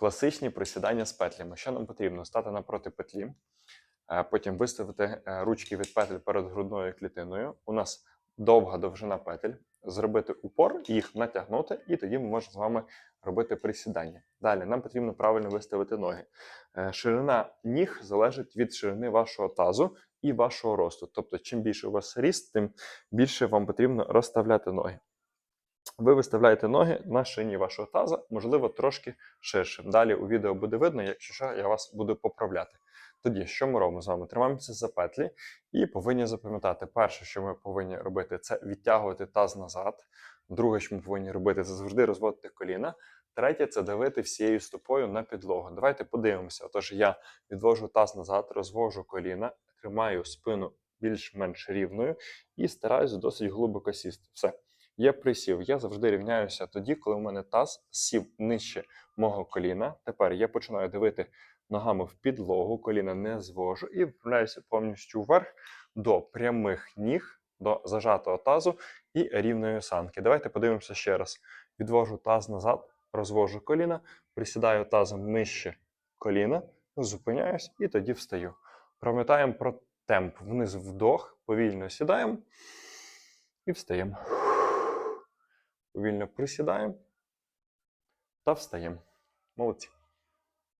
Класичні присідання з петлями. Що нам потрібно? Стати напроти петлі, е, потім виставити е, ручки від петель перед грудною клітиною. У нас довга довжина петель, зробити упор, їх натягнути, і тоді ми можемо з вами робити присідання. Далі нам потрібно правильно виставити ноги. Е, Ширина ніг залежить від ширини вашого тазу і вашого росту. Тобто, чим більше у вас ріст, тим більше вам потрібно розставляти ноги. Ви виставляєте ноги на шині вашого таза, можливо, трошки ширше. Далі у відео буде видно, якщо що, я вас буду поправляти. Тоді, що ми робимо з вами? Тримаємося за петлі і повинні запам'ятати, перше, що ми повинні робити, це відтягувати таз назад. Друге, що ми повинні робити, це завжди розводити коліна. Третє це давити всією стопою на підлогу. Давайте подивимося. Отож, я відвожу таз назад, розвожу коліна, тримаю спину більш-менш рівною і стараюся досить глибоко сісти. Все. Є присів. Я завжди рівняюся тоді, коли у мене таз сів нижче мого коліна. Тепер я починаю дивити ногами в підлогу, коліна не звожу і вправляюся повністю вверх до прямих ніг, до зажатого тазу і рівної осанки. Давайте подивимося ще раз. Відвожу таз назад, розвожу коліна, присідаю тазом нижче коліна, зупиняюсь і тоді встаю. Пам'ятаємо про темп. Вниз вдох, повільно сідаємо і встаємо. Повільно присідаємо та встаємо. Молодці.